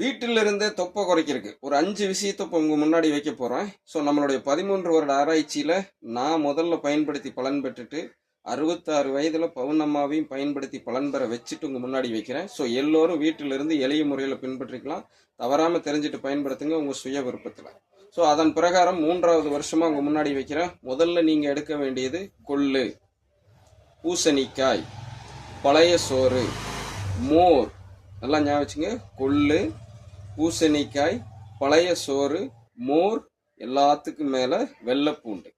வீட்டிலிருந்தே தொப்பை குறைக்கிறதுக்கு. ஒரு அஞ்சு விஷயத்தை இப்போ உங்கள் முன்னாடி வைக்க போகிறேன் ஸோ நம்மளுடைய பதிமூன்று வருட ஆராய்ச்சியில் நான் முதல்ல பயன்படுத்தி பலன் பெற்றுட்டு அறுபத்தாறு வயதில் பவுனம்மாவையும் பயன்படுத்தி பலன் பெற வச்சுட்டு உங்கள் முன்னாடி வைக்கிறேன். ஸோ எல்லோரும் வீட்டிலிருந்து எளிய முறையில் பின்பற்றிக்கலாம். தவறாமல் தெரிஞ்சுட்டு பயன்படுத்துங்க உங்கள் சுய விருப்பத்தில். ஸோ அதன் பிரகாரம் மூன்றாவது வருஷமாக உங்கள் முன்னாடி வைக்கிறேன். முதல்ல நீங்கள் எடுக்க வேண்டியது கொள்ளு பூசணிக்காய் பழைய சோறு மோர். நல்லா ஞாபகம் வச்சுங்க. கொள்ளு பூசணிக்காய் பழைய சோறு மோர் எல்லாத்துக்கும் மேலே வெள்ளைப்பூண்டு.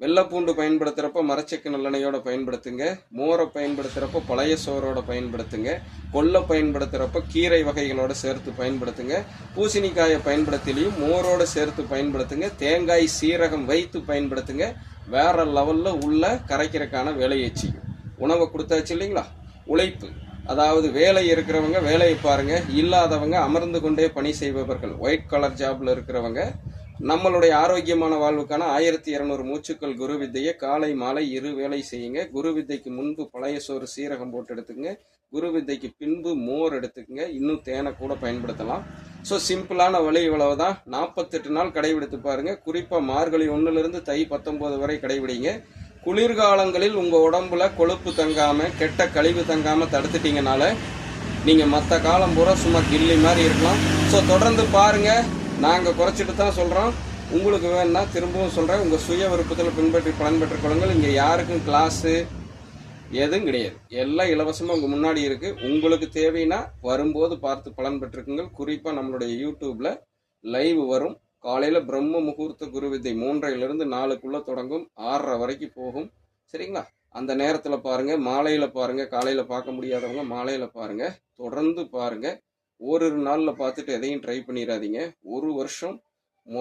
வெள்ளைப்பூண்டு பயன்படுத்துகிறப்ப மரச்சக்கு நல்லெண்ணையோட பயன்படுத்துங்க. மோரை பயன்படுத்துகிறப்ப பழைய சோறோட பயன்படுத்துங்க. கொள்ளை பயன்படுத்துகிறப்ப கீரை வகைகளோட சேர்த்து பயன்படுத்துங்க. பூசணிக்காயை பயன்படுத்திலையும் மோரோட சேர்த்து பயன்படுத்துங்க. தேங்காய் சீரகம் வைத்து பயன்படுத்துங்க. வேற லெவலில் உள்ள கரைக்கிறக்கான வேலையை செய்யும். உணவை கொடுத்தாச்சு இல்லைங்களா? உழைப்பு. அதாவது வேலை இருக்கிறவங்க வேலையை பாருங்க இல்லாதவங்க அமர்ந்து கொண்டே பணி செய்பவர்கள். ஒயிட் கலர் ஜாப்ல இருக்கிறவங்க நம்மளுடைய ஆரோக்கியமான வாழ்வுக்கான ஆயிரத்தி இருநூறு மூச்சுக்கள் குரு வித்தையை காலை மாலை இரு வேலை செய்யுங்க. குரு வித்தைக்கு முன்பு பழைய சோறு சீரகம் போட்டு எடுத்துக்கங்க. குரு வித்தைக்கு பின்பு மோர் எடுத்துக்கங்க. இன்னும் தேனை கூட பயன்படுத்தலாம். ஸோ சிம்பிளான வழி இவ்வளவுதான். நாற்பத்தெட்டு நாள் கடைபிடித்து பாருங்க. குறிப்பாக மார்கழி ஒன்றுலேருந்து தை பத்தொம்போது வரை கடைபிடிங்க. குளிர்காலங்களில் உங்கள் உடம்புல கொழுப்பு தங்காமல் கெட்ட கழிவு தங்காமல் தடுத்துட்டீங்கனால நீங்கள் மற்ற காலம் பூரா சும்மா கில்லி மாதிரி இருக்கலாம். ஸோ தொடர்ந்து பாருங்க. நாங்கள் குறைச்சிட்டு தான் சொல்கிறோம் உங்களுக்கு வேணும்னா திரும்பவும் சொல்கிறேன் உங்கள் சுய விருப்பத்தில் பின்பற்றி பலன் பெற்றுக் கொள்ளுங்கள். இங்கே யாருக்கும் கிளாஸு எதுவும் கிடையாது. எல்லாம் இலவசமாக உங்கள் முன்னாடி இருக்குது உங்களுக்கு தேவைன்னா வரும்போது பார்த்து பலன் பெற்றுக்குங்கள். குறிப்பாக நம்மளுடைய யூடியூப்பில் லைவ் வரும். காலையில பிரம்ம முகூர்த்த குரு வித்தை மூன்றையிலிருந்து நாலுக்குள்ள தொடங்கும். ஆறரை வரைக்கும் போகும். சரிங்களா? அந்த நேரத்துல பாருங்க. மாலையில பாருங்க. காலையில பார்க்க முடியாதவங்க மாலையில பாருங்க. தொடர்ந்து பாருங்க. ஓரிரு நாள்ல பார்த்துட்டு எதையும் ட்ரை பண்ணிடாதீங்க. ஒரு வருஷம்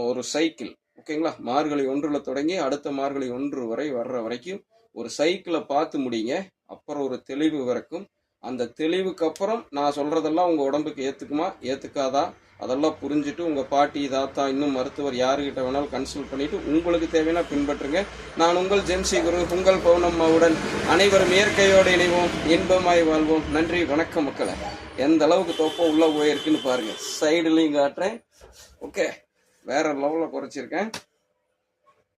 ஒரு சைக்கிள் ஓகேங்களா? மார்கழி ஒன்றுல தொடங்கி அடுத்த மார்கழி ஒன்று வரை வர்ற வரைக்கும் ஒரு சைக்கிளை பார்த்து முடிங்க. அப்புறம் ஒரு தெளிவு வரைக்கும் அந்த தெளிவுக்கு அப்புறம் நான் சொல்றதெல்லாம் உங்க உடம்புக்கு ஏத்துக்குமா? ஏத்துக்காதா? அதெல்லாம் புரிஞ்சுட்டு உங்க பாட்டி தாத்தா இன்னும் மருத்துவர் யாருக்கிட்ட வேணாலும் கன்சல்ட் பண்ணிட்டு உங்களுக்கு தேவையான பின்பற்றுங்க. நான் உங்கள் ஜென்சி குரு உங்கள் பௌர்ணம்மாவுடன் அனைவரும் இயற்கையோடு இணைவோம். இன்பமாய் வாழ்வோம். நன்றி வணக்கம் மக்களை. எந்த அளவுக்கு தொப்பை உள்ள போயிருக்குன்னு பாருங்க. சைடுலையும் காட்டுறேன். ஓகே வேற லெவலில் குறைச்சிருக்கேன்.